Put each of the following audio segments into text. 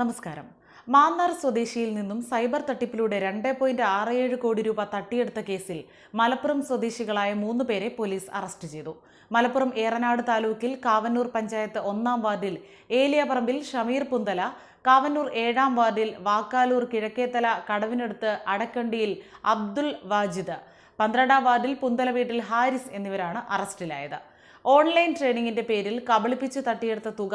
നമസ്കാരം. മാന്നാർ സ്വദേശിയിൽ നിന്നും സൈബർ തട്ടിപ്പിലൂടെ രണ്ട് പോയിന്റ് ആറ് ഏഴ് കോടി രൂപ തട്ടിയെടുത്ത കേസിൽ മലപ്പുറം സ്വദേശികളായ മൂന്ന് പേരെ പോലീസ് അറസ്റ്റ് ചെയ്തു. മലപ്പുറം ഏറനാട് താലൂക്കിൽ കാവന്നൂർ പഞ്ചായത്ത് ഒന്നാം വാർഡിൽ ഏലിയപറമ്പിൽ ഷമീർ പുന്തല കാവന്നൂർ ഏഴാം വാർഡിൽ വാക്കാലൂർ കിഴക്കേത്തല കടവിനടുത്ത് അടക്കണ്ടിയിൽ അബ്ദുൾ വാജിദ് പന്ത്രണ്ടാം വാർഡിൽ പുന്തല വീട്ടിൽ ഹാരിസ് എന്നിവരാണ് അറസ്റ്റിലായത്. ഓൺലൈൻ ട്രെയിനിങ്ങിന്റെ പേരിൽ കബളിപ്പിച്ച് തട്ടിയെടുത്ത തുക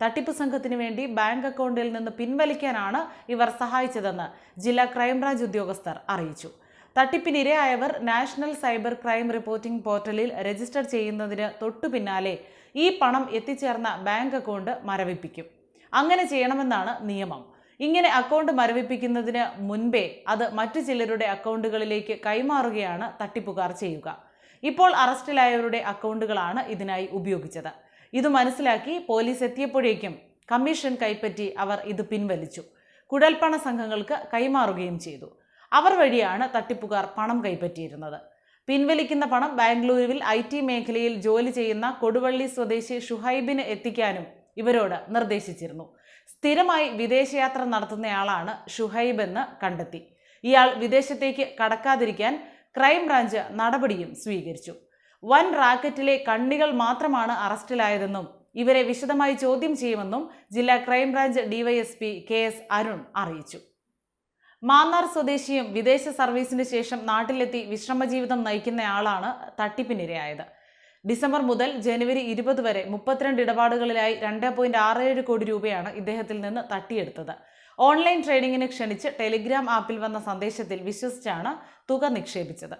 തട്ടിപ്പ് സംഘത്തിനു വേണ്ടി ബാങ്ക് അക്കൗണ്ടിൽ നിന്ന് പിൻവലിക്കാനാണ് ഇവർ സഹായിച്ചതെന്ന് ജില്ലാ ക്രൈംബ്രാഞ്ച് ഉദ്യോഗസ്ഥർ അറിയിച്ചു. തട്ടിപ്പിനിരയായവർ നാഷണൽ സൈബർ ക്രൈം റിപ്പോർട്ടിംഗ് പോർട്ടലിൽ രജിസ്റ്റർ ചെയ്യുന്നതിന് തൊട്ടു പിന്നാലെ ഈ പണം എത്തിച്ചേർന്ന ബാങ്ക് അക്കൗണ്ട് മരവിപ്പിക്കും. അങ്ങനെ ചെയ്യണമെന്നാണ് നിയമം. ഇങ്ങനെ അക്കൗണ്ട് മരവിപ്പിക്കുന്നതിന് മുൻപേ അത് മറ്റു ചിലരുടെ അക്കൗണ്ടുകളിലേക്ക് കൈമാറുകയാണ് തട്ടിപ്പുകാർ ചെയ്യുക. ഇപ്പോൾ അറസ്റ്റിലായവരുടെ അക്കൗണ്ടുകളാണ് ഇതിനായി ഉപയോഗിച്ചത്. ഇത് മനസ്സിലാക്കി പോലീസ് എത്തിയപ്പോഴേക്കും കമ്മീഷൻ കൈപ്പറ്റി അവർ ഇത് പിൻവലിച്ചു. കുഴൽപ്പണ സംഘങ്ങൾക്ക് കൈമാറുകയും ചെയ്തു. അവർ വഴിയാണ് തട്ടിപ്പുകാർ പണം കൈപ്പറ്റിയിരുന്നത്. പിൻവലിക്കുന്ന പണം ബാംഗ്ലൂരുവിൽ ഐ ടി മേഖലയിൽ ജോലി ചെയ്യുന്ന കൊടുവള്ളി സ്വദേശി ഷുഹൈബിന് എത്തിക്കാനും ഇവരോട് നിർദ്ദേശിച്ചിരുന്നു. സ്ഥിരമായി വിദേശയാത്ര നടത്തുന്നയാളാണ് ഷുഹൈബ് എന്ന് കണ്ടെത്തി. ഇയാൾ വിദേശത്തേക്ക് കടക്കാതിരിക്കാൻ ക്രൈംബ്രാഞ്ച് നടപടിയും സ്വീകരിച്ചു. വൻ റാക്കറ്റിലെ കണ്ണികൾ മാത്രമാണ് അറസ്റ്റിലായതെന്നും ഇവരെ വിശദമായി ചോദ്യം ചെയ്യുമെന്നും ജില്ലാ crime branch DYSP K S Arun അറിയിച്ചു. മാന്നാർ സ്വദേശിയും വിദേശ സർവീസിന് ശേഷം നാട്ടിലെത്തി വിശ്രമജീവിതം നയിക്കുന്നയാളാണ് തട്ടിപ്പിനിരയായത്. ഡിസംബർ മുതൽ ജനുവരി ഇരുപത് വരെ മുപ്പത്തിരണ്ട് ഇടപാടുകളിലായി രണ്ട് പോയിന്റ് ആറ് ഏഴ് കോടി രൂപയാണ് ഇദ്ദേഹത്തിൽ നിന്ന് തട്ടിയെടുത്തത്. ഓൺലൈൻ ട്രേഡിംഗിന് ക്ഷണിച്ച് ടെലിഗ്രാം ആപ്പിൽ വന്ന സന്ദേശത്തിൽ വിശ്വസിച്ചാണ് തുക നിക്ഷേപിച്ചത്.